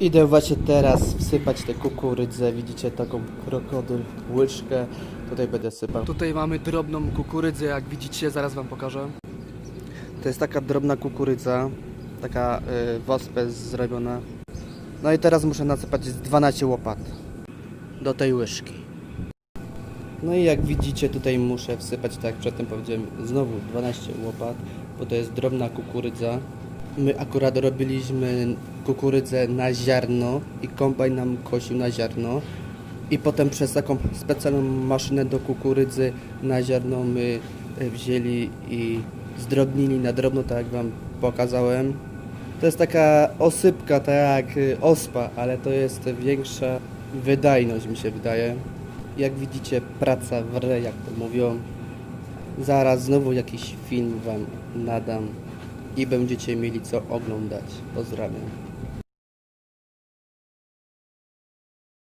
Idę właśnie teraz wsypać tę kukurydzę. Widzicie taką krokodyl łyżkę. Tutaj będę sypał. Tutaj mamy drobną kukurydzę, jak widzicie, zaraz wam pokażę. To jest taka drobna kukurydza, taka y, wospę zrobiona. No i teraz muszę nasypać z 12 łopat do tej łyżki. No i jak widzicie tutaj muszę wsypać, tak jak przedtem powiedziałem, znowu 12 łopat, bo to jest drobna kukurydza. My akurat robiliśmy kukurydzę na ziarno i kombajn nam kosił na ziarno. I potem przez taką specjalną maszynę do kukurydzy na ziarno my e, wzięli i zdrobnili na drobno, tak jak wam pokazałem. To jest taka osypka, tak jak y, ospa, ale to jest większa wydajność mi się wydaje. Jak widzicie, praca w re, jak to mówią. Zaraz znowu jakiś film wam nadam i będziecie mieli co oglądać. Pozdrawiam.